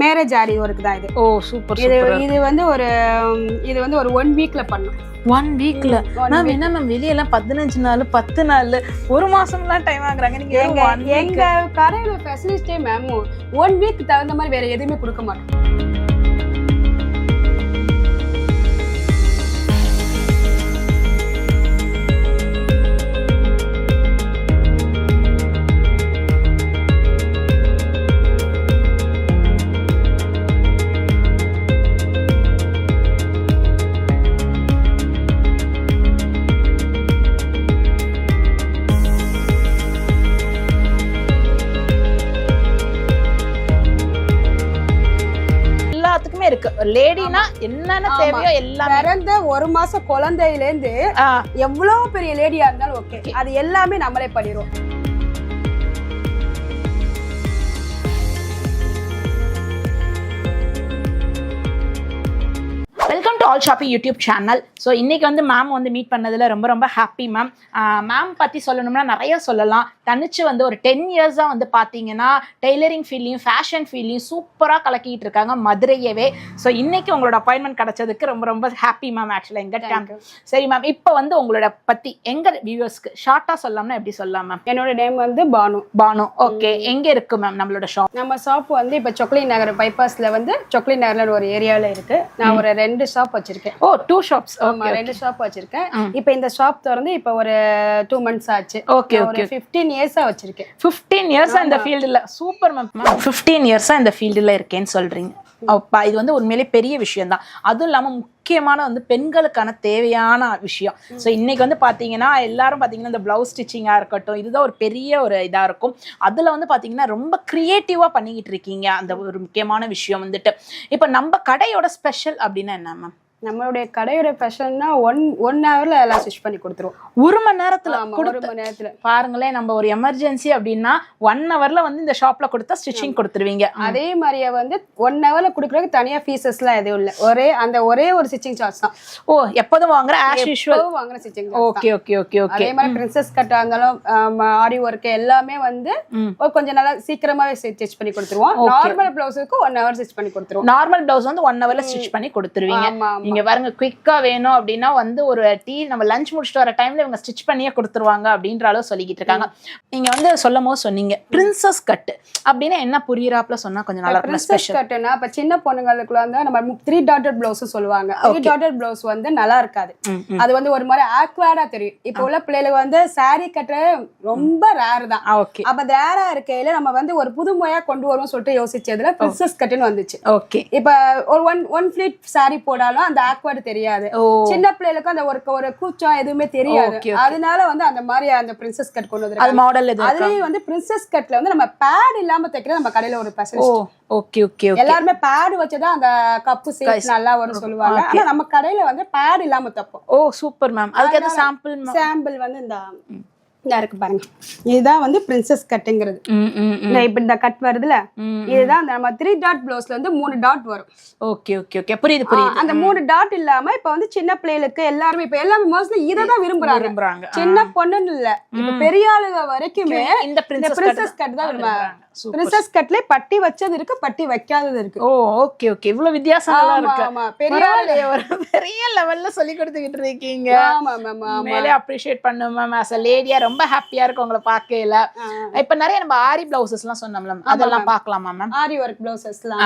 Marriage aari work தான் இது. ஓ super இது இது வந்து ஒரு இது வந்து ஒரு ஒன் வீக்ல பண்ணும். ஒன் வீக்ல மேம். என்ன மேம் வெளியெல்லாம் பதினஞ்சு நாள் பத்து நாள் ஒரு மாசம்லாம் டைம் ஆகுறாங்க. நீங்க எங்க. எங்க கடையில ஃபெசிலிஸ்டே மேம் ஒன் வீக் தகுந்த மாதிரி வேற எதுவுமே கொடுக்க மாட்டோம். இருக்கு லேடினா என்னென்ன. தேவையோ எல்லாமே. பிறந்த ஒரு மாசம் குழந்தையில இருந்து எவ்வளவு பெரிய லேடியா இருந்தாலும் ஓகே. அது எல்லாமே நம்மளே பண்ணிடுவோம் all shopping YouTube channel so இன்னைக்கு வந்து மேம் வந்து மீட் பண்ணதில் ரொம்ப ரொம்ப ஹாப்பி மேம் மேம் பற்றி சொல்லணும்னா நிறைய சொல்லலாம். தனிச்சு வந்து ஒரு டென் இயர்ஸாக வந்து பார்த்தீங்கன்னா டெய்லரிங் ஃபீல்டையும் ஃபேஷன் ஃபீல்டையும் சூப்பராக கலக்கிட்டு இருக்காங்க மதுரையவே. ஸோ இன்னைக்கு உங்களோட அப்பாயின்மெண்ட் கிடைச்சதுக்கு ரொம்ப ரொம்ப ஹாப்பி மேம் ஆக்சுவலாக எங்கள் you. சரி மேம் இப்போ வந்து உங்களோட பற்றி எங்கள் வியூவர்ஸ்க்கு ஷார்ட்டாக சொல்லலாம்னா எப்படி சொல்லலாம் மேம் என்னோட நேம் வந்து பானு. பானு. ஓகே எங்கே இருக்கு மேம் நம்மளோட ஷாப் நம்ம ஷாப் வந்து இப்ப சொக்லி நகர் பைபாஸ்ல வந்து சொக்லி நகர்ல ஒரு ஏரியால இருக்கு. நான் ஒரு ரெண்டு ஷாப் வச்சிருக்கேன். ஓ டூ ஷாப்ஸ் ஆமா ரெண்டு ஷாப் வச்சிருக்கேன். இப்ப இந்த ஷாப் திறந்து இப்ப ஒரு டூ மந்த்ஸ் ஆச்சு. ஓகே ஓகே ஒரு ஃபிஃப்டீன் இயர்ஸா வச்சிருக்கேன். ஃபிஃப்டீன் இயர்ஸா இந்த ஃபீல்டில் சூப்பர் மேம் ஃபிஃப்டீன் இயர்ஸா இந்த ஃபீல்டில் இருக்கேன்னு சொல்றீங்க. அப்பா இது வந்து உண்மையிலே பெரிய விஷயம் தான். அதுவும் இல்லாமல் முக்கியமான வந்து பெண்களுக்கான தேவையான விஷயம். ஸோ இன்னைக்கு வந்து பார்த்தீங்கன்னா எல்லாரும் பார்த்தீங்கன்னா இந்த ப்ளவுஸ் ஸ்டிச்சிங்காக இருக்கட்டும் இதுதான் ஒரு பெரிய ஒரு இதாக இருக்கும். அதில் வந்து பார்த்தீங்கன்னா ரொம்ப க்ரியேட்டிவாக பண்ணிக்கிட்டு இருக்கீங்க. அந்த ஒரு முக்கியமான விஷயம் வந்துட்டு. இப்போ நம்ம கடையோட ஸ்பெஷல் அப்படின்னா என்ன மேம் நம்மளுடைய கடையோட ஃபேஷன்னா ஒன் ஒன் ஹவர்ல எல்லாம் ஸ்டிச் பண்ணி கொடுத்துருவோம். ஒரு மணி நேரத்தில் ஒரு மணி நேரத்துல. பாருங்களேன் நம்ம ஒரு எமர்ஜென்சி அப்படின்னா ஒன் ஹவர்ல வந்து இந்த ஷாப்ல கொடுத்தா ஸ்டிச்சிங் கொடுத்துருவீங்க. அதே மாதிரியே வந்து ஒன் ஹவர்ல கொடுக்குறதுக்கு தனியா ஃபீஸஸ் எல்லாம் எதுவும் இல்ல. ஒரே அந்த ஒரே ஒரு ஸ்டிச்சிங் சார்ஜ் தான். ஓ எப்போதும் வாங்குற ஆஸ் யூஷுவல் வாங்குற stitching okay okay okay okay அதே மாதிரி பிரின்சஸ் கட்டா இருந்தாலும் ஆரி ஒர்க் எல்லாமே வந்து கொஞ்சம் நல்லா சீக்கிரமாவே ஸ்டிச் பண்ணி கொடுத்துருவோம். நார்மல் பிளவுஸுக்கு ஒன் ஹவர் ஸ்டிச் பண்ணி கொடுத்துருவோம். நார்மல் பிளவுஸ் வந்து ஒன் ஹவர்ல ஸ்டிச் பண்ணி கொடுத்துருவீங்க. நீங்க பாருங்க குயிக்கா வேணும் அப்படின்னா வந்து ஒரு டீ நம்ம லஞ்ச் முடிச்சுட்டு வர டைம்ல இவங்க ஸ்டிச் பண்ணியே கொடுத்துருவாங்க அப்படின்ற அளவு சொல்லிக்கிட்டு இருக்காங்க. நீங்க வந்து சொல்லும் போது சொன்னீங்க பிரின்சஸ் கட் அப்படின்னா என்ன புரியுறாப்ல சொன்னா கொஞ்சம் நல்லா இருக்கும் பிரின்சஸ் கட்டுனா இப்ப சின்ன பொண்ணுங்களுக்குள்ள வந்து நம்ம த்ரீ டாட்டட் பிளவுஸ் சொல்லுவாங்க. த்ரீ டாட்டட் பிளவுஸ் வந்து நல்லா இருக்காது. அது வந்து ஒரு மாதிரி ஆக்வர்டா தெரியும். இப்போ உள்ள பிள்ளைகளுக்கு வந்து saree கட்டுற ரொம்ப ரேர் தான். ஓகே அப்ப ரேரா இருக்கையில நம்ம வந்து ஒரு புதுமையா கொண்டு வருவோம் சொல்லிட்டு யோசிச்சதுல பிரின்சஸ் கட்டுன்னு வந்துச்சு. ஓகே இப்ப ஒரு ஒன் ஒன் ஃபிளீட் saree போடாலும் அந்த ஆக்வர்டு தெரியாது. சின்ன பிள்ளைகளுக்கு அந்த ஒரு ஒரு கூச்சம் எதுவுமே தெரியாது. அதனால வந்து அந்த மாதிரி அந்த பிரின்சஸ் கட் கொண்டு அது வந்திருக்காங்க. மாடல்? அதுலயும் வந்து பிரின்சஸ் கட்ல வந்து நம்ம பேட் இல்லாம தைக்கிறது நம்ம கடையில ஒரு ஸ்பெஷலிஸ்ட் ஓகே ஓகே ஓகே எல்லாருமே பேட் வச்சுதான் அந்த கப்பு சைஸ் நல்லா வரும் சொல்லுவாங்க. ஆனா நம்ம கடையில வந்து பேட் இல்லாம தைப்போம். ஓ சூப்பர் மேம் அதுக்கு சாம்பிள் சாம்பிள் வந்து இந்த இந்த இருக்கு பாருங்க. இதுதான் வந்து பிரின்சஸ் கட்டுங்கிறது இப்ப இந்த கட் வருதுல இதுதான் நம்ம த்ரீ டாட் பிளவுஸ்ல வந்து மூணு டாட் வரும். Okay okay okay. புரியுது புரியுது. அந்த மூணு டாட் இல்லாம இப்ப வந்து சின்ன பிள்ளைகளுக்கு எல்லாருமே இப்ப எல்லாமே மோஸ்ட்லி இதை தான் விரும்புறாங்க. விரும்புறாங்க. சின்ன பொண்ணுன்னு இல்ல. இப்ப பெரிய ஆளுங்க வரைக்குமே இந்த பிரின்சஸ் கட் தான் விரும்புறாங்க. பிரின்சஸ் கட்ல பட்டி வச்சது இருக்கு பட்டி வைக்காதது இருக்கு. ஓ ஓகே ஓகே. இவ்வளவு வித்தியாசம்லாம் ஆமா இருக்கு. ஆமா. பெரிய ஒரு பெரிய லெவல்ல சொல்லி கொடுத்துக்கிட்டு இருக்கீங்க. ஆமா மேம் ஆமா மேலே அப்ரிஷியேட் பண்ணு மேம் ஆஸ் அ லேடியா ரொம்ப ஹாப்பியா இருக்கு உங்களை பார்க்கல. இப்ப நிறைய நம்ம ஆரி பிளவுசஸ் எல்லாம் சொன்னோம்ல அதெல்லாம் பார்க்கலாமா மேம் ஆரி ஒர்க் பிளவுசஸ்லாம்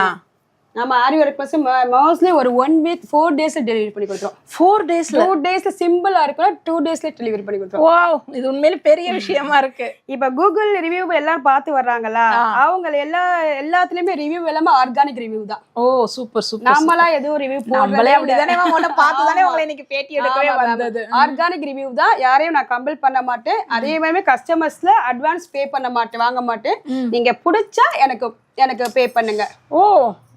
நம்ம ஆரி ஒர்க் பிளஸ் மோஸ்ட்லி ஒரு one week four days delivery பண்ணி கொடுத்துரும். ஃபோர் டேஸ்ல டூ டேஸ்ல சிம்பிளா இருக்கும் டூ டேஸ்ல டெலிவரி பண்ணி கொடுத்துரும். வாவ் இது உண்மையிலே பெரிய விஷயமா இருக்கு. இப்ப கூகுள் ரிவ்யூ எல்லாரும் பார்த்து வர்றாங்களா? அவங்க எல்லா எல்லாத்துலயுமே ரிவ்யூ எல்லாமே ஆர்கானிக் ரிவ்யூ தான். ஓ சூப்பர் சூப்பர் நாமளா எதுவும் ரிவ்யூ போடுறதே அப்படிதானே உன்னை பார்த்து தானே உங்களை இன்னைக்கு பேட்டி எடுக்கவே வந்தது. ஆர்கானிக் ரிவ்யூ தான். யாரையும் நான் கம்பல் பண்ண மாட்டேன். அதே மாதிரி கஸ்டமர்ஸ்ல அட்வான்ஸ் பே பண்ண மாட்டேன் வாங்க மாட்டேன். நீங்க பிடிச்சா எனக்கு எனக்கு பே பண்ணுங்க. ஓ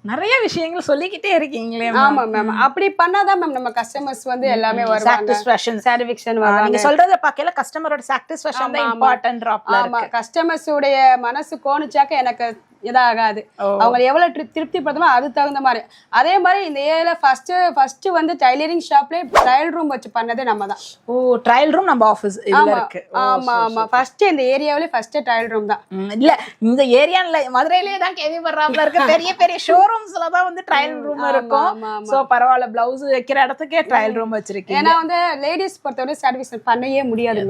நிறைய விஷயங்கள் சொல்லிக்கிட்டே இருக்கீங்களே ஆமா மேம் அப்படி பண்ணாதான் மேம் நம்ம கஸ்டமர்ஸ் வந்து எல்லாமே வருவாங்க. சாட்டிஸ்ஃபேக்ஷன் சாட்டிஸ்ஃபேக்ஷன் நீங்க வருவாங்க. சொல்றத பார்க்கல கஸ்டமரோட சாட்டிஸ்ஃபேக்ஷன் தான். இம்பார்ட்டன்ட் ஆமா. கஸ்டமர்ஸ் உடைய மனசு கோணிச்சாக்க எனக்கு இதாகாது. அவங்க எவ்வளவு திரு- திருப்தி படுத்தமோ அது தகுந்த மாதிரி. அதே மாதிரி இந்த ஏரியால ஃபர்ஸ்ட் ஃபர்ஸ்ட் வந்து டைலரிங் ஷாப்லயே ட்ரையல் ரூம் வச்சு பண்ணதே நம்ம தான் ஓ ட்ரையல் ரூம் நம்ம ஆஃபீஸ் ஆமா இருக்கு. ஆமா ஆமா. ஃபர்ஸ்ட் இந்த ஏரியாவிலே ஃபர்ஸ்ட் ட்ரையல் ரூம் தான். இல்ல இந்த ஏரியால மதுரையிலேயே தான் கேள்விப்படுறாப்புல இருக்கு. பெரிய பெரிய ஷோரூம்ஸ்ல தான் வந்து ட்ரையல் ரூம் இருக்கும். சோ பரவாயில்ல பிளவுஸ் வைக்கிற இடத்துக்கே ட்ரையல் ரூம் வச்சிருக்கீங்க. ஏன்னா வந்து லேடிஸ் பொறுத்தவரை சர்வீஸ் பண்ணவே முடியாது.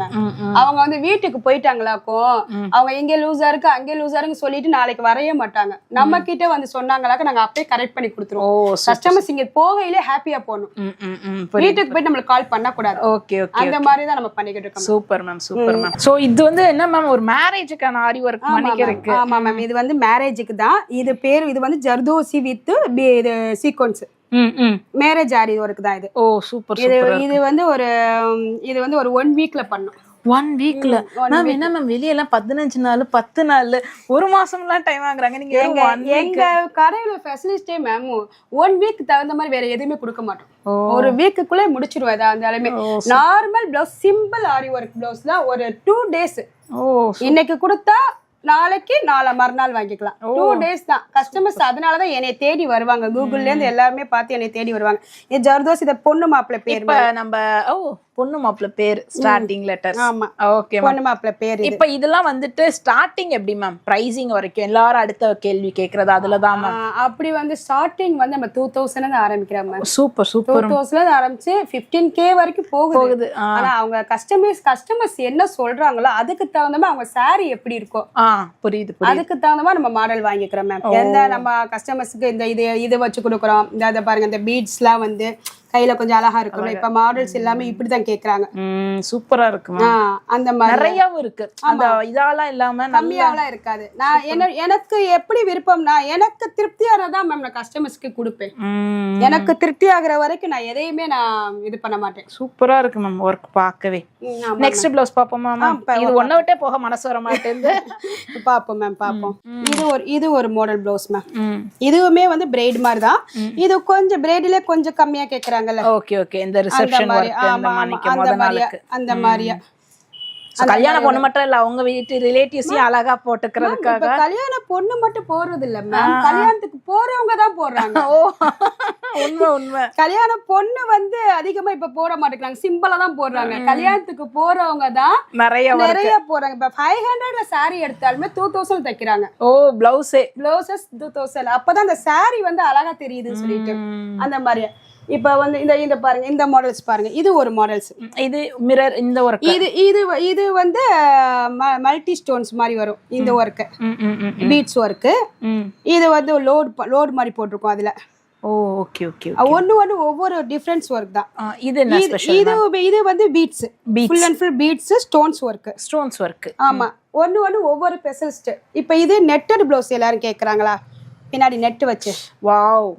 அவங்க வந்து வீட்டுக்கு போயிட்டாங்களாக்கும் அவங்க இங்க லூஸா இருக்கு அங்கே லூஸா இருக்குன்னு சொல்லிட்டு நாளைக்கு வரைய மாட்டாங்க. நம்ம கிட்ட வந்து சொன்னாங்களாக்க நாங்க அப்படியே கரெக்ட் பண்ணி கொடுத்துருவோம். கஸ்டமர்ஸ் இங்க போகையிலே ஹாப்பியா போகணும் வீட்டுக்கு போயிட்டு நம்மளுக்கு கால் பண்ணக்கூடாது. ஓகே ஓகே அந்த மாதிரி தான் நம்ம பண்ணிக்கிட்டு இருக்கோம். Super ma'am super ma'am so இது வந்து என்ன மேம் ஒரு மேரேஜுக்கான ஆரி ஒர்க் மணிக்கு இருக்கு ஆமா மேம் இது வந்து மேரேஜுக்கு தான். இது பேர் இது வந்து ஜர்தோசி வித் இது சீக்வன்ஸ் மேரேஜ் ஆரி ஒர்க் தான் இது. ஓ சூப்பர் இது இது வந்து ஒரு இது வந்து ஒரு ஒன் வீக்ல பண்ணோம். ஒன் வீக்ல மேம் என்ன மேம் வெளியெல்லாம் பதினஞ்சு நாள் பத்து நாள் ஒரு மாசம்லாம் டைம் ஆகுறாங்க. நீங்க எங்க. எங்க கடையில ஃபெசிலிஸ்டே மேம் ஒன் வீக் தகுந்த மாதிரி வேற எதுவுமே கொடுக்க மாட்டோம். ஒரு வீக்குக்குள்ளே முடிச்சிருவோம் எதா இருந்தாலுமே normal blouse simple aari work blouse தான் ஒரு டூ டேஸ் இன்னைக்கு கொடுத்தா நாளைக்கு நாளை மறுநாள் வாங்கிக்கலாம். டூ டேஸ் தான். கஸ்டமர்ஸ் அதனாலதான் என்னை தேடி வருவாங்க. கூகுள்ல இருந்து எல்லாருமே பார்த்து என்னை தேடி வருவாங்க. இது ஜர்தோஸ் இத பொண்ணு மாப்பிள்ளை பேர் நம்ம ஓ பொண்ணு மாப்பிள்ள பேர் ஸ்டார்டிங் லெட்டர் ஆமா. ஓகே பொண்ணு மாப்பிள்ளை பேர் இப்ப இதெல்லாம் வந்துட்டு ஸ்டார்டிங் எப்படி மேம் பிரைசிங் வரைக்கும் எல்லாரும் அடுத்த கேள்வி கேக்குறது அதுலதான் மேம் ஆஹ் அப்படி வந்து ஸ்டார்டிங் வந்து நம்ம டூ தௌசண்ட் ஆரம்பிக்கிறோம் மேம் சூப்பர் டூ சூப்பர் தௌசண்ட்ல ஆரம்பிச்சு ஃபிஃப்டீன் கே வரைக்கும் போகுது. ஆனா அவங்க கஸ்டமர்ஸ் கஸ்டமர்ஸ் என்ன சொல்றாங்களோ அதுக்கு தகுந்த மாதிரி அவங்க saree எப்படி இருக்கோ ஆ புரியுது அதுக்கு தகுந்த மாதிரி நம்ம மாடல் வாங்கிக்கிறோம் மேம் எந்த நம்ம கஸ்டமர்ஸ்க்கு இந்த இது இது வச்சு கொடுக்குறோம். இந்த பாருங்க இந்த பீட்ஸ்லாம் வந்து கையில கொஞ்சம் அழகா இருக்கும் இப்ப மாடல்ஸ் எல்லாமே இப்படிதான் கேக்குறாங்க. சூப்பரா இருக்கு மேம் ஆஹ் அந்த மாதிரி. நிறையவும் இருக்கு. அந்த இதாலாம் இல்லாம கம்மியாலாம் இருக்காது. நான் என்ன எனக்கு எப்படி விருப்பம்னா எனக்கு திருப்தியானதான் மேம் நான் கஸ்டமர்ஸ்க்கு கொடுப்பேன். எனக்கு திருப்தி ஆகுற வரைக்கும் நான் எதையுமே நான் இது பண்ண மாட்டேன். சூப்பரா இருக்கு மேம் ஒர்க் பார்க்கவே. நெக்ஸ்ட் ப்ளவுஸ் பாப்போமா மேம் இது ஒன்ன விட்டே போக மனசு வர மாட்டேங்குது. பாப்போம் மேம் பாப்போம் இது ஒரு இது ஒரு மாடல் பிளவுஸ் மேம் இதுவுமே வந்து பிரைட் மாதிரி தான். இது கொஞ்சம் பிரைட்லயே கொஞ்சம் கம்மியா கேக்குறாங்கல்ல ஓகே ஓகே. இந்த ரிசப்ஷன் மாதிரி அந்த முத மாதிரியா நாளுக்கு. அந்த மாதிரியா. கல்யாண பொண்ணு மட்டும் இல்ல அவங்க வீட்டு ரிலேட்டிவ்ஸையும் அழகா போட்டுக்கிறதுக்காக. கல்யாண பொண்ணு மட்டும் போடுறது இல்ல மேம் கல்யாணத்துக்கு போறவங்க தான் போடுறாங்க ஓ உண்மை உண்மை. கல்யாண பொண்ணு வந்து அதிகமா இப்ப போட மாட்டேங்கிறாங்க. சிம்பிளா தான் போடுறாங்க. கல்யாணத்துக்கு போறவங்க தான் நிறைய. நிறைய போறாங்க. இப்ப ஃபைவ் ஹண்ட்ரட்ல saree எடுத்தாலுமே டூ தௌசண்ட் தைக்கிறாங்க. ஓ பிளவுஸே பிளவுசஸ் டூ தௌசண்ட் அப்பதான் அந்த saree வந்து அழகா தெரியுதுன்னு சொல்லிட்டு அந்த மாதிரி இப்ப வந்து இந்த இந்த பாருங்க இந்த மாடல்ஸ் பாருங்க. இது ஒரு மாடல்ஸ் இது மிரர் இந்த ஒர்க் இது இது இது வந்து மல்டி ஸ்டோன்ஸ் மாதிரி வரும் இந்த ஒர்க்கு பீட்ஸ் ஒர்க்கு இது வந்து லோட் லோட் மாதிரி போட்டிருக்கோம் அதுல. ஓ ஓகே ஓகே ஒண்ணு ஒண்ணு ஒவ்வொரு டிஃப்ரென்ஸ் ஒர்க் தான். இது இது இது வந்து beads. Full and full beads stones work stones work ஆமா. ஒண்ணு ஒண்ணு ஒவ்வொரு ஸ்பெஷலிஸ்ட் இப்ப இது நெட்டட் ப்ளவுஸ் எல்லாரும் கேக்குறாங்களா? பின்னாடி நெட் வச்சு. வாவ்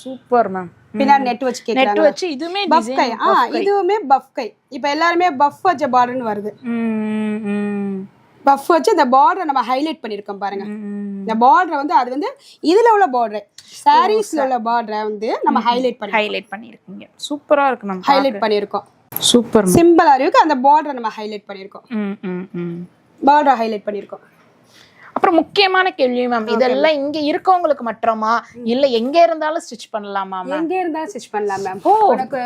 சூப்பர் மேம் பின்னாடி நெட் வச்சு நெட் வச்சு இதுமே பஃப் கை. ஆ இதுவுமே பஃப் கை. இப்ப எல்லாருமே பஃப் வச்ச பார்டர்னு வருது. பஃப் வச்சு இந்த பார்டர் நம்ம ஹைலைட் பண்ணிருக்கோம் பாருங்க. இந்த பார்டர் வந்து அது வந்து இதுல உள்ள பார்டர் சாரீஸ்ல உள்ள பார்டரை வந்து நம்ம ஹைலைட் பண்ணி ஹைலைட் பண்ணிருக்கீங்க சூப்பரா இருக்கு மேம் ஹைலைட் பண்ணிருக்கோம். சூப்பர் சிம்பிளா இருக்கு. அந்த பார்டரை நம்ம ஹைலைட் பண்ணிருக்கோம். ம் ம் ம். பார்டர் ஹைலைட் பண்ணிருக்கோம். அப்புறம் முக்கியமான கேள்வி மேம் இதெல்லாம் இங்க இருக்கவங்களுக்கு மட்டுமா? இல்ல எங்க இருந்தாலும் ஸ்டிச் பண்ணலாமா மேம் எங்க இருந்தாலும் ஸ்டிச் பண்ணலாம் மேம் எனக்கு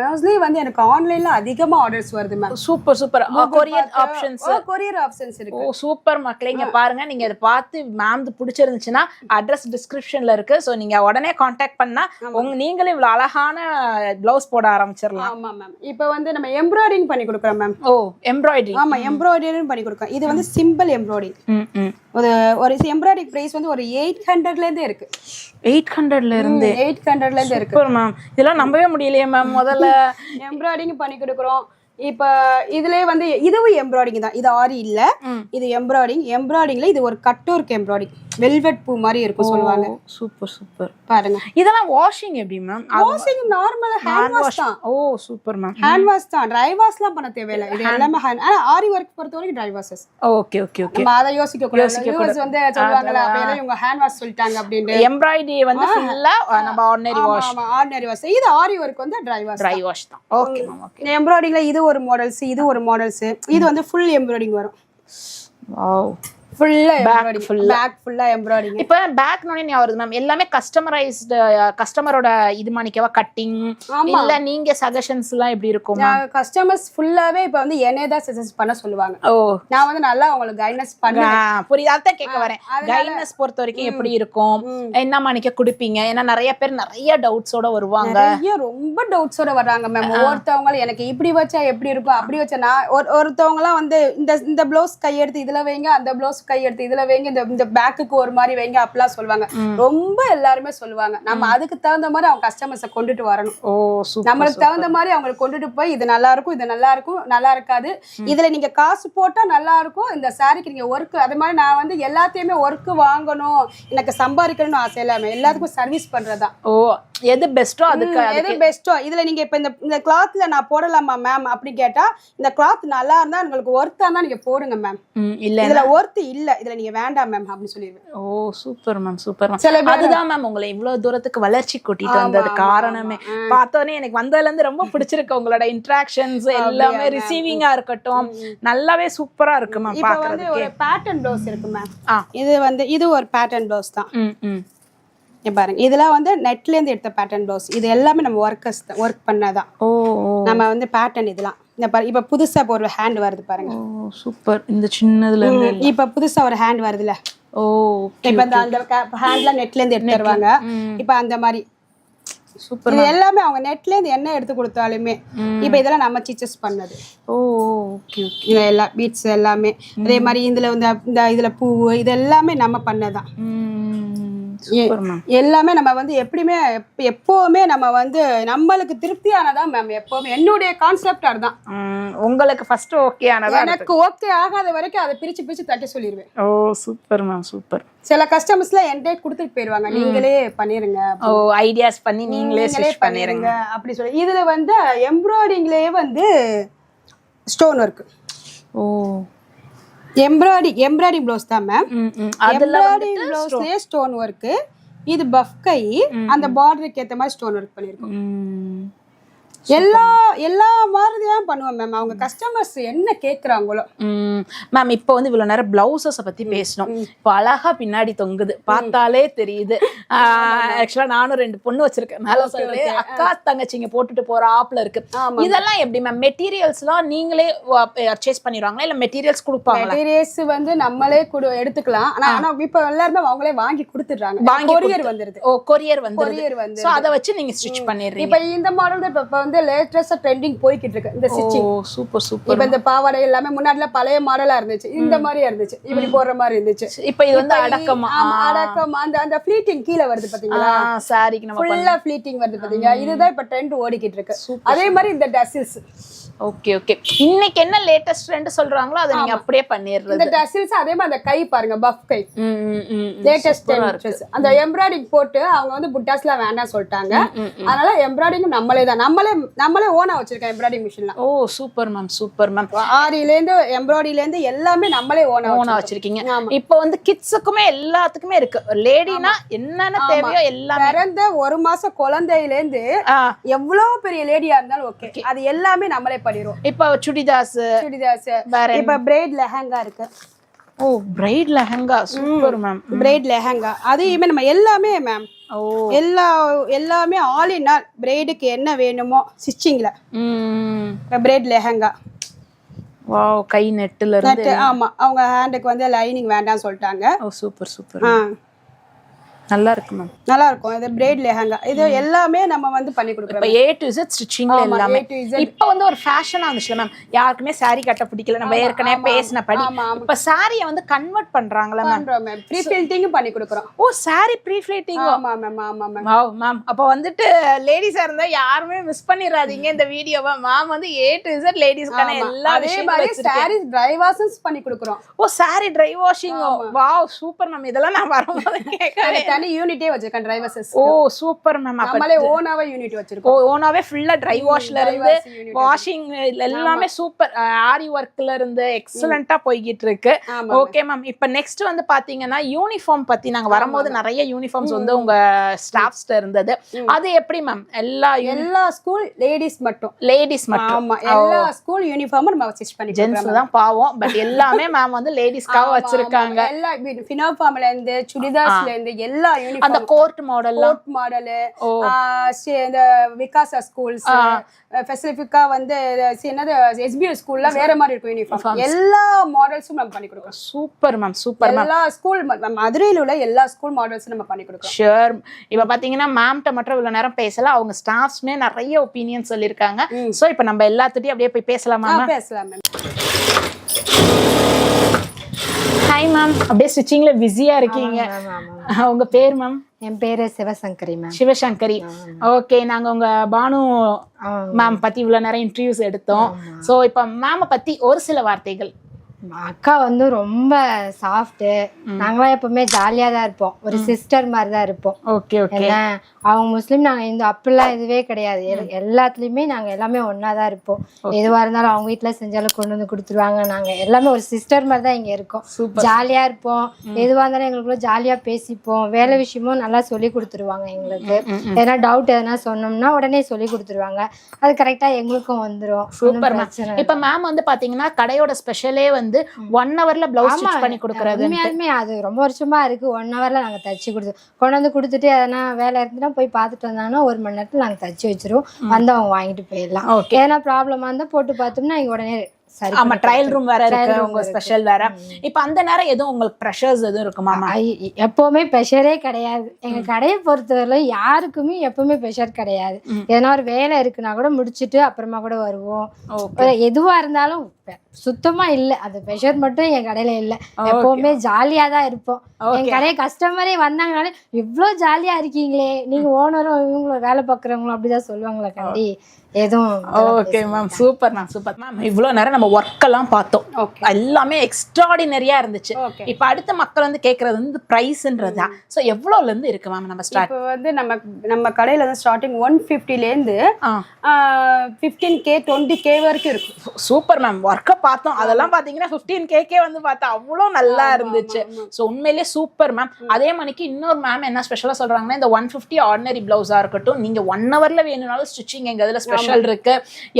மோஸ்ட்லி வந்து எனக்கு ஆன்லைன்ல அதிகமா ஆர்டர்ஸ் வருது ma'am super super courier options courier options இருக்கு. ஓ சூப்பர் மக்களே. இங்க பாருங்க. நீங்க இதை பார்த்து மேம் பிடிச்சிருந்துச்சுன்னா அட்ரஸ் டிஸ்கிரிப்ஷன்ல இருக்கு. சோ நீங்க உடனே காண்டாக்ட் பண்ணா உங்க நீங்களே இவ்வளவு அழகான பிளவுஸ் போட ஆரம்பிச்சிடலாம். ஆமா மேம் இப்போ வந்து நம்ம எம்ப்ராய்டிங் பண்ணி கொடுக்குறோம் மேம் ஓ எம்ப்ராய்டரி ஆமா எம்ப்ராய்டரிங் பண்ணி கொடுக்குறோம். இது வந்து சிம்பிள் எம்ப்ராய்டிங் ம் ம். ஒரு ஒரு எம்ப்ராய்டிஙங் பிரைஸ் வந்து ஒரு எயிட் ஹண்ட்ரட்ல இருந்தே இருக்கு. எயிட் ஹண்ட்ரட்ல இருந்து? எயிட் ஹண்ட்ரட்ல இருந்து இருக்கு. சூப்பர் மேம் இதெல்லாம் நம்பவே முடியலையே மேம் முதல்ல எம்ப்ராய்டிங் பண்ணி கொடுக்குறோம். இப்போ இதுலயே வந்து இதுவும் எம்ப்ராய்டிங் தான். இது ஆரி இல்ல. இது எம்ப்ராய்டிங் எம்ப்ராய்டிங்ல இது ஒரு கட்டோர்க்கு எம்ப்ராய்டிஙங் வெல்வெட் பூ மாதிரி இருக்கும் சொல்லுவாங்க. Super super. பாருங்க. இதெல்லாம் வாஷிங் எப்படி ma'am washing normal hand wash தான். ஓ சூப்பர் மேம் ஹேண்ட் வாஷ் தான். ட்ரை வாஷ்லாம் பண்ண தேவையில்லை. இது எல்லாமே hand- ஆனா ஆரி ஒர்க் பொறுத்த வரைக்கும் dry washes okay okay okay நம்ம அதை யோசிக்க கூடாது. வியூவர்ஸ் வந்து சொல்லுவாங்கல்ல அப்ப இவங்க ஹேண்ட் வாஷ் சொல்லிட்டாங்க அப்படின்னு எம்ப்ராய்டரி வந்து ஃபுல்லா நம்ம ஆர்டினரி வாஷ் ஆமா ஆர்டினரி வாஷ் இது ஆரி ஒர்க் வந்து ட்ரை வாஷ் ட்ரை வாஷ் தான். ஓகே மேம் ஓகே எம்ப்ராய்டிங்ல இது ஒரு மாடல்ஸ் இது ஒரு மாடல்ஸ் இது வந்து ஃபுல் எம்ப்ராய்டிங் வரும். வாவ் ஃபுல்லா எம்ப்ராய்டிங். பேக் ஃபுல்லா எம்ப்ராய்டிங் இப்ப பேக் நோனே வருது மேம் எல்லாமே கஸ்டமரைஸ்டு கஸ்டமரோட இது மாணிக்கவா? கட்டிங். இல்ல நீங்க சஜஷன்ஸ் எல்லாம் எப்படி இருக்கும்? கஸ்டமர்ஸ் ஃபுல்லாவே இப்ப வந்து என்னைய தான் சஜஸ்ட் பண்ண சொல்லுவாங்க. ஓ. நான் வந்து நல்லா அவங்களுக்கு கைடன்ஸ் பண்ணுவேன் புரியுது. அதான் கேட்க வரேன். கைட்னஸ் பொறுத்த வரைக்கும் எப்படி இருக்கும்? என்ன மாணிக்க குடுப்பீங்க? ஏன்னா நிறைய பேர் நிறைய டவுட்ஸோட வருவாங்க. நிறைய ரொம்ப டவுட்ஸோட வர்றாங்க மேம் ஒவ்வொருத்தவங்க எனக்கு இப்படி வச்சா எப்படி இருக்கும்? அப்படி வச்சா நான் ஒரு ஒருத்தவங்க எல்லாம் வந்து இந்த இந்த ப்ளவுஸ் கையெடுத்து இதுல வைங்க அந்த ப்ளவுஸ் கையெடுத்து இதுல வைங்க இந்த இந்த பேக்குக்கு ஒரு மாதிரி வைங்க அப்படிலாம் சொல்லுவாங்க. ரொம்ப எல்லாருமே சொல்லுவாங்க. நம்ம அதுக்கு தகுந்த மாதிரி அவங்க கஸ்டமர்ஸை கொண்டுட்டு வரணும். ஓ நம்மளுக்கு தகுந்த மாதிரி அவங்களுக்கு கொண்டுட்டு போய் இது நல்லா இருக்கும் இது நல்லா இருக்கும் நல்லா இருக்காது. இதுல நீங்க காசு போட்டா நல்லா இருக்கும் இந்த சாரிக்கு நீங்க ஒர்க் அது மாதிரி நான் வந்து எல்லாத்தையுமே ஒர்க் வாங்கணும் எனக்கு சம்பாதிக்கணும்னு ஆசை இல்லாம எல்லாத்துக்கும் சர்வீஸ் பண்றதா ஓ எது பெஸ்டோ அதுக்கு எது பெஸ்ட்டோ இதுல நீங்க இப்ப இந்த இந்த கிளாத்ல நான் போடலாமா மேம் அப்படி கேட்டா இந்த கிளாத் நல்லா இருந்தா உங்களுக்கு ஒர்த்தா இருந்தா நீங்க போடுங்க மேம் இல்ல இதுல ஒர்த் இல்ல இதுல நீங்க வேண்டாம் மேம் அப்படின்னு சொல்லிடுவேன் ஓ சூப்பர் மேம் சூப்பர் மேம் அதுதான் மேம் உங்களை இவ்வளவு தூரத்துக்கு வளர்ச்சி கூட்டிட்டு வந்தது காரணமே. பார்த்தோன்னே எனக்கு வந்ததுல இருந்து ரொம்ப பிடிச்சிருக்கு உங்களோட இன்ட்ராக்ஷன்ஸ் எல்லாமே ரிசீவிங்கா இருக்கட்டும். நல்லாவே சூப்பரா இருக்கு மேம் பாக்குறதுக்கு. ஒரு பேட்டர்ன் ப்ளவுஸ் இருக்கு மேம் இது வந்து இது ஒரு பேட்டர்ன் ப்ளவுஸ் தான். பாருங்க. இதெல்லாம் வந்து நெட்ல இருந்து எடுத்த பேட்டர்ன் ப்ளவுஸ் இது எல்லாமே நம்ம ஒர்க்கர்ஸ் ஒர்க் பண்ணதான். நம்ம வந்து பேட்டர்ன் இதெல்லாம். இந்த பாரு இப்ப புதுசா இப்ப ஒரு ஹேண்ட் வருது பாருங்க. சூப்பர். இந்த சின்னதுல இருந்து இப்ப புதுசா ஒரு ஹேண்ட் வருதுல. ஓ இப்ப அந்த ஹேண்ட்ல நெட்ல இருந்து எடுத்து தருவாங்க. இப்ப அந்த மாதிரி. சூப்பர் இது எல்லாமே அவங்க நெட்ல இருந்து என்ன எடுத்து கொடுத்தாலுமே இப்ப இதெல்லாம் நம்ம டீச்சர்ஸ் பண்ணது. ஓ ஓகே ஓகே. இது எல்லாம் பீட்ஸ் எல்லாமே. அதே மாதிரி இதுல வந்து இந்த இதுல பூ இது எல்லாமே நம்ம பண்ணதான். எல்லாமே நம்ம வந்து எப்படியுமே எப்ப- எப்பவுமே நம்ம வந்து நம்மளுக்கு திருப்தியானதான் மேம் எப்பவுமே. என்னுடைய கான்செப்ட் அதுதான். உங்களுக்கு ஃபர்ஸ்ட் ஓகே ஆனதா எனக்கு ஓகே ஆகாத வரைக்கும் அதை பிரிச்சு பிரிச்சு தட்டி சொல்லிடுவேன் ஓ சூப்பர் மேம் சூப்பர். சில கஸ்டமர்ஸ்ல என்கிட்ட கொடுத்துட்டு போயிருவாங்க. நீங்களே பண்ணிருங்க. ஓ ஐடியாஸ் பண்ணி நீங்களே பண்ணிருங்க. அப்படி சொல்லி. இதுல வந்து எம்ப்ராய்டிங்லயே வந்து ஸ்டோன் ஒர்க் ஓ. எம்ப்ராய்டி எம்ப்ராய்டிஙங் ப்ளவுஸ் தான் மேம் எம்ப்ராய்டிங் ப்ளவுஸ்லயே ஸ்டோன் ஒர்க் இது பஃப் கை. அந்த பார்டருக்கு ஏத்த மாதிரி ஸ்டோன் ஒர்க் பண்ணிருக்கோம். ம். எல்லா எல்லா மாதிரி தான் பண்ணுவோம் மேம் அவங்க கஸ்டமர்ஸ் என்ன கேக்குறாங்களோ. ம் மேம் இப்போ வந்து இவ்வளவு நேரம் பிளவுசஸ பத்தி பேசணும் இப்போ அழகா பின்னாடி தொங்குது. பார்த்தாலே தெரியுது. ஆக்சுவலா நானும் ரெண்டு பொண்ணு வச்சிருக்கேன். மேல சொல்றேன் அக்கா தங்கச்சிங்க போட்டுட்டு போற ஆப்ல இருக்கு. இதெல்லாம் எப்படி மேம் மெட்டீரியல்ஸ்லாம் நீங்களே பர்ச்சேஸ் பண்ணிடுவாங்களா? இல்ல மெட்டீரியல்ஸ் கொடுப்பாங்களா? மெட்டீரியல்ஸ் வந்து நம்மளே கொடு எடுத்துக்கலாம். ஆனா ஆனா இப்ப எல்லாருமே அவங்களே வாங்கி கொடுத்துடுறாங்க. வாங்கி கொரியர் வந்துருது. ஓ கொரியர் வந்து கொரியர் வந்து அத வச்சு நீங்க ஸ்டிச் பண்ணிடுறீங்க. இப்ப இந்த மாடல் இப்ப இப்ப வந்து லேட்டஸ்டா ட்ரெண்டிங் போய்கிட்டு இருக்கு. இந்த ஸ்டிச்சிங் சூப்பர் சூப்பர் இப்ப இந்த பாவாடை எல்லாமே முன்னாடில பழைய மாடலா இருந்துச்சு. இந்த மாதிரியா இருந்துச்சு. இப்படி போடுற மாதிரி இருந்துச்சு. இப்போ இது வந்து அடக்கமா. அடக்கம். அந்த அந்த ஃபிளீட்டிங் கீழே வருது பாத்தீங்களா? சாரிக்கு நம்ம ஃபுல்லா ஃபிளீட்டிங் வருது பாத்தீங்களா? இதுதான் இப்ப ட்ரெண்ட் ஓடிக்கிட்டு இருக்கு. அதே மாதிரி இந்த டசில்ஸ் ஓகே ஓகே இன்னைக்கு என்ன லேட்டஸ்ட் ட்ரெண்ட் சொல்றாங்களோ அதை நீங்க அப்படியே பண்ணிடுறது. இந்த டசில்ஸ் அதே மாதிரி அந்த கை பாருங்க பஃப் கை. லேட்டஸ்ட் அந்த எம்ப்ராய்டிங் போட்டு அவங்க வந்து புட்டாஸ்லாம் வேண்டாம் சொல்லிட்டாங்க. அதனால எம்ப்ராய்டிங் நம்மளே தான். நம்மளே நம்மளே ஓனா வச்சிருக்கோம் எம்ப்ராய்டிங் மிஷின்லாம் ஓ சூப்பர் மேம் சூப்பர் மேம் ஆரியில இருந்து எம்ப்ராய்டில இருந்து எல்லாமே நம்மளே ஓனா ஓனா வச்சிருக்கீங்க. இப்போ வந்து கிட்ஸுக்குமே எல்லாத்துக்குமே இருக்கு. லேடினா என்னென்ன தேவையோ எல்லாமே. பிறந்த ஒரு மாசம் குழந்தையில இருந்து எவ்வளவு பெரிய லேடியா இருந்தாலும் ஓகே அது எல்லாமே நம்மளே பண்ணிடுவோம் இப்போ சுடிதாஸ் சுடிதாஸ் வேற இப்ப பிரைட் லெஹங்கா இருக்கு. ஓ bride lehenga super ma'am bride lehenga. அதையுமே நம்ம எல்லாமே மேம் ஓ. எல்லா எல்லாமே ஆல் இன் ஆல் பிரைடுக்கு என்ன வேணுமோ ஸ்டிச்சிங்ல ம் பிரைட் லெஹங்கா. வாவ் கை நெட்டுல இருந்து. ஆமா. அவங்க ஹேண்டுக்கு வந்து லைனிங் வேண்டாம்னு சொல்லிட்டாங்க. ஓ சூப்பர் சூப்பர் ஆ. நல்லா இருக்கு மேம். நல்லா இருக்கும் இது பிரைட் லெஹங்கா இது எல்லாமே நம்ம வந்து பண்ணி கொடுக்குறோம் இப்போ ஏ டு இசட் ஸ்டிச்சிங்ல ஆமா, எல்லாமே. இப்போ வந்து ஒரு ஃபேஷனா வந்துச்சுல மேம். யாருக்குமே saree கட்ட பிடிக்கல. நம்ம ஏற்கனவே பேசினபடி ஆமா, ஆமா. இப்போ சாரியை வந்து கன்வெர்ட் பண்றாங்களா மேம்? மேம். ப்ரீ ஃபில்டிங்கும் பண்ணி கொடுக்குறோம். ஓ saree ப்ரீ ஃபிளேட்டிங் ஆமா மேம் ஆமா மேம். Wow ma'am. அப்போ வந்துட்டு லேடிஸா இருந்தா யாருமே மிஸ் பண்ணிடாதீங்க இந்த வீடியோவை மேம் வந்து ஏ டு இசட் லேடிஸ்க்கான எல்லா அதே மாதிரி. சாரீஸ் ட்ரை வாஷன்ஸ் பண்ணி கொடுக்குறோம். ஓ saree dry washing wow super ma'am இதெல்லாம் நான் வரும்போது கேட்கவே தனி யூனிட்டே வச்சிருக்கேன் டிரைவர்ஸ் ஓ சூப்பர் மேம் நம்மளே ஓனாவே யூனிட் வச்சிருக்கோம். ஓனாவே ஃபுல்லா ட்ரை வாஷ்ல இருந்து வாஷிங் எல்லாமே சூப்பர் ஆரி ஒர்க்ல இருந்து எக்ஸலண்டா போய்கிட்டு இருக்கு. ஓகே மேம் இப்ப நெக்ஸ்ட் வந்து பாத்தீங்கன்னா யூனிஃபார்ம் பத்தி நாங்க வரும்போது நிறைய யூனிஃபார்ம்ஸ் வந்து உங்க ஸ்டாஃப்ஸ்ல இருந்தது. அது எப்படி மேம் எல்லா எல்லா ஸ்கூல் லேடிஸ் மட்டும். லேடிஸ் மட்டும். ஆமா எல்லா ஸ்கூல் யூனிஃபார்மும் நம்ம ஸ்டிச் பண்ணி ஜென்ஸ் தான் பாவம். பட் எல்லாமே மேம் வந்து லேடிஸ்க்காக வச்சிருக்காங்க. எல்லா ஃபினாஃபார்ம்ல இருந்து சுடிதார்ஸ்ல இருந்து எல்லா அந்த யூனிஃபார்ம் கோர்ட் மாடல்லாம் கோட் மாடலு. இந்த விகாசா ஸ்கூல்ஸ் ஸ்பெசிஃபிக்கா வந்து என்னது எஸ்பிஎஸ் ஸ்கூல்ல வேற மாதிரி இருக்கும் யூனிஃபார்ம் எல்லா மாடல்ஸும் நம்ம பண்ணி கொடுக்குறோம் சூப்பர் மேம் சூப்பர் மேம் எல்லா ஸ்கூல் மதுரையில் உள்ள எல்லா ஸ்கூல் மாடல்ஸும் நம்ம பண்ணி கொடுக்குறோம் ஷுர் இப்ப பாத்தீங்கன்னா மேம்கிட்ட மட்டும் இவ்வளவு நேரம் பேசல. அவங்க ஸ்டாஃப்ஸ்மே நிறைய ஒப்பீனியன் சொல்லியிருக்காங்க. சோ இப்ப நம்ம எல்லாத்துட்டையும் அப்படியே போய் பேசலாமா பேசலாம் மேம் ஹாய் மேம் அப்படியே ஸ்டிச்சிங்ல பிஸியா இருக்கீங்க. உங்க பேர் மேம் என் பேரு சிவசங்கரி மேம் சிவசங்கரி. ஓகே நாங்க உங்க பானு மேம் பத்தி இவ்வளவு நேரம் இன்டர்வியூஸ் எடுத்தோம். சோ இப்ப மேம பத்தி ஒரு சில வார்த்தைகள். அக்கா வந்து ரொம்ப சாஃப்ட்டு நாங்களாம் எப்பவுமே ஜாலியாக தான் இருப்போம். ஒரு சிஸ்டர் மாதிரி தான் இருப்போம். ஓகே ஓகே அவங்க முஸ்லீம் நாங்கள் இந்த அப்படிலாம் இதுவே கிடையாது. எல்- எல்லாத்துலேயுமே நாங்கள் எல்லாமே ஒன்றா தான் இருப்போம். எதுவாக இருந்தாலும் அவங்க வீட்டில் செஞ்சாலும் கொண்டு வந்து கொடுத்துருவாங்க. நாங்கள் எல்லாமே ஒரு சிஸ்டர் மாதிரி தான் இங்கே இருக்கோம். ஜாலியாக இருப்போம். எதுவாக இருந்தாலும் எங்களுக்குள்ள ஜாலியாக பேசிப்போம். வேலை விஷயமும் நல்லா சொல்லி கொடுத்துருவாங்க எங்களுக்கு. எதனா டவுட் எதனா சொன்னோம்னா உடனே சொல்லி கொடுத்துருவாங்க. அது கரெக்டாக எங்களுக்கும் வந்துடும் சூப்பர் இப்ப மேம் வந்து பாத்தீங்கன்னா கடையோட ஸ்பெஷலே வந்து ஒன் ஹவர்ல பிளவுஸ் ஸ்டிச் பண்ணி கொடுக்கறது உண்மையாலுமே அது ரொம்ப வருஷமா இருக்கு. ஒன் ஹவர்ல நாங்க தச்சு கொடுத்து கொண்டு வந்து கொடுத்துட்டு எதனா வேலை இருந்துன்னா போய் பார்த்துட்டு வந்தாங்கன்னா ஒரு மணி நேரத்துல நாங்க தச்சு வச்சிருவோம். வந்து அவங்க வாங்கிட்டு போயிடலாம். எதனா ப்ராப்ளமா இருந்தா போட்டு பார்த்தோம்னா இங்க உடனே சரி ஆமா ட்ரையல் ரூம் வேற இருக்கு. உங்க. ஸ்பெஷல் வேற. இப்ப அந்த நேரம் எதுவும் உங்களுக்கு ப்ரெஷர்ஸ் எதுவும் இருக்குமா எப்பவுமே ப்ரெஷரே கிடையாது. எங்க கடையை பொறுத்தவரை யாருக்குமே எப்பவுமே ப்ரெஷர் கிடையாது. எதனா ஒரு வேலை இருக்குன்னா கூட முடிச்சிட்டு அப்புறமா கூட வருவோம். எதுவா இருந்தாலும் சுத்தமா இல்ல. அந்த ப்ரெஷர் மட்டும் என் கடையில இல்ல. எப்பவுமே ஜாலியா தான் இருப்போம். என் கடைய கஸ்டமரே வந்தாங்கனாலே இவ்ளோ ஜாலியா இருக்கீங்களே. நீங்க ஓனரும் இவங்களும் வேலை பார்க்குறவங்களும் அப்படிதான் சொல்லுவாங்களே கண்டி. எதுவும் okay ma'am super ma'am super ma'am இவ்வளவு நேரம் நம்ம ஒர்க் எல்லாம் பார்த்தோம். எல்லாமே எக்ஸ்ட்ராடினரியா இருந்துச்சு. இப்ப அடுத்த மக்கள் வந்து கேக்குறது வந்து பிரைஸ்ன்றதா சோ எவ்வளவுல இருந்து இருக்கு மேம் நம்ம ஸ்டார்ட் இப்போ வந்து நம்ம நம்ம கடையில வந்து ஸ்டார்டிங் ஒன் ஃபிஃப்டிலேருந்து ஃபிஃப்டீன் கே டுவெண்ட்டி கே வரைக்கும் இருக்கும் சூப்பர் மேம் ஒர்க்கை பார்த்தோம். அதெல்லாம் பாத்தீங்கன்னா 15 கேக்கே வந்து பார்த்தா அவ்வளோ நல்லா இருந்துச்சு. ஸோ உண்மையிலேயே சூப்பர் மேம் அதே மணிக்கு இன்னொரு மேம் என்ன ஸ்பெஷலா சொல்றாங்கன்னா இந்த ஒன் ஃபிஃப்டி ஆர்டினரி பிளவுஸா இருக்கட்டும் நீங்க ஒன் ஹவர்ல வேணும்னாலும் ஸ்டிச்சிங் எங்க இதுல ஸ்பெஷல் இருக்கு.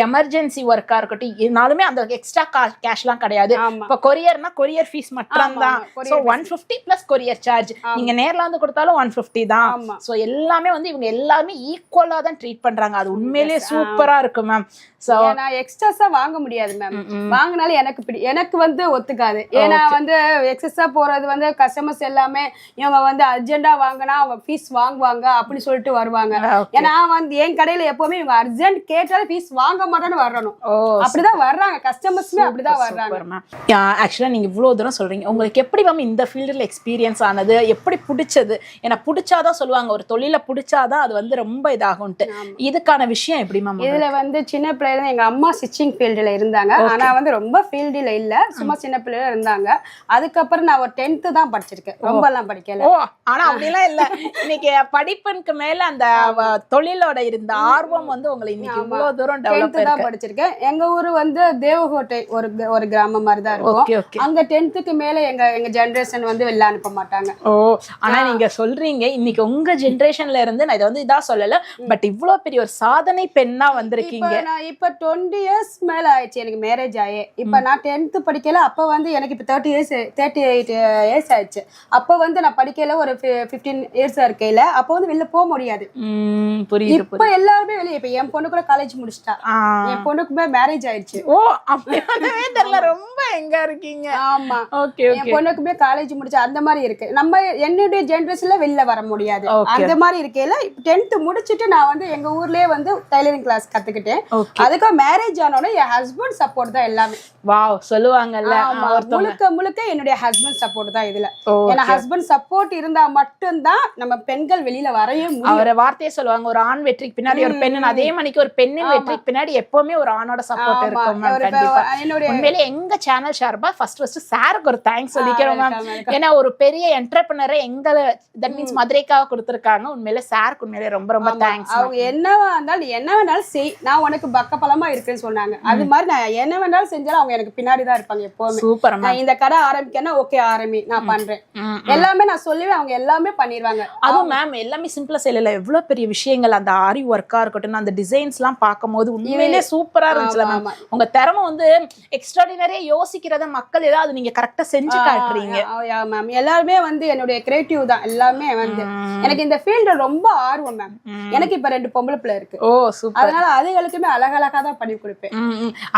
எமர்ஜென்சி ஒர்க்கா இருக்கட்டும் இதனாலுமே அந்த எக்ஸ்ட்ரா கேஷ்லாம் கிடையாது. இப்போ கொரியர்னா கொரியர் ஃபீஸ் மட்டும் தான் so one fifty plus courier charge நீங்க நேர்ல வந்து கொடுத்தாலும் ஒன் ஃபிஃப்டி தான். ஸோ எல்லாமே வந்து இவங்க எல்லாருமே ஈக்குவலா தான் ட்ரீட் பண்றாங்க. அது உண்மையிலேயே சூப்பரா இருக்கு மேம் ஸோ ஏன்னா எக்ஸ்ட்ராஸா வாங்க முடியாது மேம் வாங்கினாலும் எனக்கு பிடி எனக்கு வந்து ஒத்துக்காது. ஏன்னா வந்து எக்ஸஸா போறது வந்து கஸ்டமர்ஸ் எல்லாமே இவங்க வந்து அர்ஜென்டா வாங்கினா அவங்க ஃபீஸ் வாங்குவாங்க அப்படி சொல்லிட்டு வருவாங்க. Okay. ஏன்னா வந்து என் கடையில எப்பவுமே இவங்க அர்ஜென்ட் கேட்டாலும் ஃபீஸ் வாங்க மாட்டேன்னு வரணும். அப்படிதான் வர்றாங்க. கஸ்டமர்ஸுமே அப்படிதான் வர்றாங்க. சூப்பர் மேம் ஆக்சுவலாக நீங்கள் இவ்வளோ தூரம் சொல்கிறீங்க உங்களுக்கு எப்படி மேம் இந்த ஃபீல்டில் எக்ஸ்பீரியன்ஸ் ஆனது? எப்படி பிடிச்சது? ஏன்னா பிடிச்சாதான் சொல்லுவாங்க. ஒரு தொழிலை பிடிச்சாதான் அது வந்து ரொம்ப இதாகும்ட்டு இதுக்கான விஷயம் எப்படி மேம் இதுல வந்து சின்ன பிள்ளைல எங்க அம்மா ஸ்டிச்சிங் ஃபீல்டுல இருந்தாங்க. ஆனா வந்து ரொம்ப ஃபீல்டுல இல்ல. சும்மா சின்ன பிள்ளைல இருந்தாங்க. அதுக்கப்புறம் நான் ஒரு டென்த்து தான் படிச்சிருக்கேன். ரொம்ப எல்லாம் படிக்கல. ஓ ஆனா அப்படிலாம் இல்ல. இன்னைக்கு படிப்புக்கு மேல அந்த தொழிலோட இருந்த ஆர்வம் வந்து உங்களை இன்னைக்கு இவ்வளவு தூரம் டெவலப் டென்த்து தான் படிச்சிருக்கேன். எங்க ஊரு வந்து தேவகோட்டை ஒரு ஒரு கிராமம் மாதிரி தான் இருக்கும் அங்க டென்த்துக்கு மேல எங்க எங்க ஜெனரேஷன் வந்து வெளில அனுப்ப மாட்டாங்க. ஓ ஆனா நீங்க சொல்றீங்க இன்னைக்கு உங்க ஜெனரேஷன்ல இருந்து நான் இதை வந்து இதா சொல்லல. பட் இவ்வளவு பெரிய ஒரு சாதனை பெண்ணா வந்திருக்கீங்க. இப்ப டுவெண்ட்டி இயர்ஸ் மேல ஆயிடுச்சு எனக்கு மேரேஜ் ஆகி. இப்ப நான் டென்த் படிக்கல அப்ப வந்து எனக்கு இப்ப thirty years thirty eight years ஆயிடுச்சு. அப்ப வந்து நான் படிக்கல ஒரு ஃபிஃப்டீன் இயர்ஸ் இருக்கையில அப்ப வந்து வெளில போக முடியாது. புரியுது இப்ப எல்லாருமே வெளியே இப்ப என் பொண்ணு கூட காலேஜ் முடிச்சிட்டா. என் பொண்ணுக்குமே மேரேஜ் ஆயிடுச்சு. ஓ அப்படி ஒண்ணுமே தெரியல ரொம்ப எங்க இருக்கீங்க? ஆமா. ஓகே என் பொண்ணுக்குமே காலேஜ் முடிச்சு அந்த மாதிரி இருக்கு. நம்ம என்னுடைய ஜென்ரேஷன்ல வெளில வர முடியாது. அந்த மாதிரி இருக்கையில டென்த் முடிச்சிட்டு நான் வந்து எங்க ஊர்லயே வந்து டைலரிங் கிளாஸ் கத்துக்கிட்டேன். அதுக்கு மேரேஜ் ஆனோட என் ஹஸ்பண்ட் சப்போர்ட் தான் எல்லாமே. வாவ் சொல்லுவாங்கல்ல முழுக்க முழுக்க என்னுடைய ஹஸ்பண்ட் சப்போர்ட் தான் இதுல. ஏன்னா ஹஸ்பண்ட் சப்போர்ட் இருந்தா மட்டும்தான் நம்ம பெண்கள் வெளியில வரவே முடியும். அவரை வார்த்தையே சொல்லுவாங்க ஒரு ஆண் வெற்றிக்கு பின்னாடி ஒரு பெண்ணு அதே மணிக்கு ஒரு பெண்ணின் வெற்றிக்கு பின்னாடி எப்பவுமே ஒரு ஆணோட சப்போர்ட் இருக்கும் மேம் கண்டிப்பா. உண்மையிலே எங்க சேனல் ஷார்பா ஃபர்ஸ்ட் ஃபர்ஸ்ட் சாருக்கு ஒரு தேங்க்ஸ் சொல்லிக்கிறோம் மேம். ஏன்னா ஒரு பெரிய என்டர்பிரினரை எங்க தட் மீன்ஸ் மதுரைக்காக கொடுத்துருக்காங்க. உண்மையிலே சாருக்கு உண்மையிலே ரொம்ப ரொம்ப தேங்க்ஸ் அவங்க என்னவா இருந்தாலும் என்ன வேணாலும் செய். நான் உனக்கு பக்கபலமா இருக்கேன்னு சொன்னாங்க. அது மாதிரி நான் என்ன வேணாலும் செஞ்சாலும் அவங்க எனக்கு பின்னாடி தான் இருப்பாங்க எப்பவுமே. சூப்பர் நான் இந்த கடை ஆரம்பிக்கன்னா ஓகே ஆரம்பி நான் பண்றேன். எல்லாமே நான் சொல்லுவேன் அவங்க எல்லாமே பண்ணிடுவாங்க அதுவும் மேம் எல்லாமே சிம்பிளா செய்யல எவ்வளவு பெரிய விஷயங்கள் அந்த ஆரி ஒர்க்கா இருக்கட்டும் அந்த டிசைன்ஸ் எல்லாம் பார்க்கும்போது உண்மையிலே சூப்பரா இருந்துச்சுல ஆமா, மேம். உங்க திறமை வந்து எக்ஸ்ட்ராடினரியா யோசிக்கிறத மக்கள் ஏதாவது நீங்க கரெக்டா செஞ்சு காட்டுறீங்க. மேம் எல்லாருமே வந்து என்னுடைய கிரியேட்டிவ் தான். எல்லாமே வந்து. எனக்கு இந்த ஃபீல்டு ரொம்ப ஆர்வம் மேம் எனக்கு இப்ப ரெண்டு பொம்பளை பிள்ளை இருக்கு. ஓ சூப்பர். அதனால அதுகளுக்குமே அழகழகா தான் பண்ணி கொடுப்பேன்.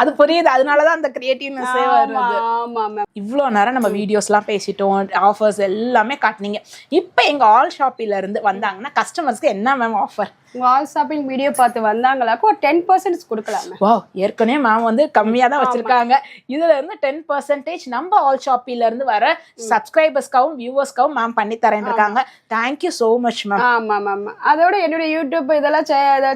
அது புரியுது. அதனாலதான் அந்த கிரியேட்டிவ்னஸே வருது. ஆமா ஆமா மேம் இவ்வளோ நேரம் நம்ம வீடியோஸ்லாம் பேசிட்டோம். ஆஃபர்ஸ் எல்லாமே காட்டுனீங்க. இப்போ எங்க ஆல் ஷாப்பில இருந்து வந்தாங்கன்னா கஸ்டமர்ஸ்க்கு என்ன மேம் ஆஃபர் உங்க ஆல் ஷாப்பிங் வீடியோ பார்த்து வந்தாங்களாக்கும் ஒரு டென் பர்சன்ட் கொடுக்கலாம். வா ஏற்கனவே மேம் வந்து கம்மியா தான் வச்சிருக்காங்க. இதுல இருந்து டென் பர்சன்டேஜ் நம்ம ஆல் ஷாப்பில இருந்து வர சப்ஸ்கிரைபர்ஸ்க்காகவும் வியூவர்ஸ்க்காகவும் மேம் பண்ணி தரேன் இருக்காங்க. தேங்க்யூ so மச் மேம் ஆமா ஆமா அதோட என்னுடைய யூடியூப் இதெல்லாம்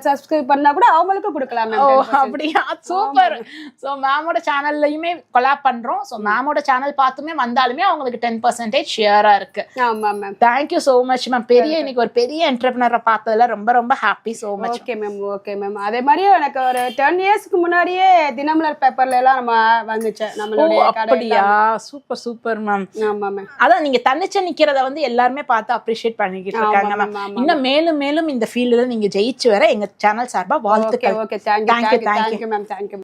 சப்ஸ்கிரைப் பண்ணா கூட அவங்களுக்கும் கொடுக்கலாம் ஓ அப்படியா? சூப்பர் ஸோ மேமோட சேனல்லையுமே கொலாப் பண்றோம். ஸோ மேமோட சேனல் பார்த்துமே வந்தாலுமே அவங்களுக்கு டென் பர்சன்டேஜ் ஷேரா இருக்கு. ஆமா ma'am thank you so much ma'am பெரிய இன்னைக்கு ஒரு பெரிய என்டர்பிரினரை பார்த்ததுல ரொம்ப ரொம்ப happy so much okay ma'am okay ma'am அதே மாதிரி எனக்கு ஒரு டென் இயர்ஸ்க்கு முன்னாடியே தினமலர் பேப்பர்ல எல்லாம் நம்ம வந்துச்சு நம்மளுடைய அப்படியா? சூப்பர் சூப்பர் மேம் ஆமா மேம் அதான் நீங்க தன்னிச்சு நிக்கிறத வந்து எல்லாருமே பார்த்து அப்ரிஷியேட் பண்ணிக்கிட்டு இருக்காங்க மேம். இன்னும் மேலும் மேலும் இந்த ஃபீல்டுல நீங்க ஜெயிச்சு வர எங்க சேனல் சார்பா வாழ்த்துக்கள். Okay thank you. Thank you ma'am thank you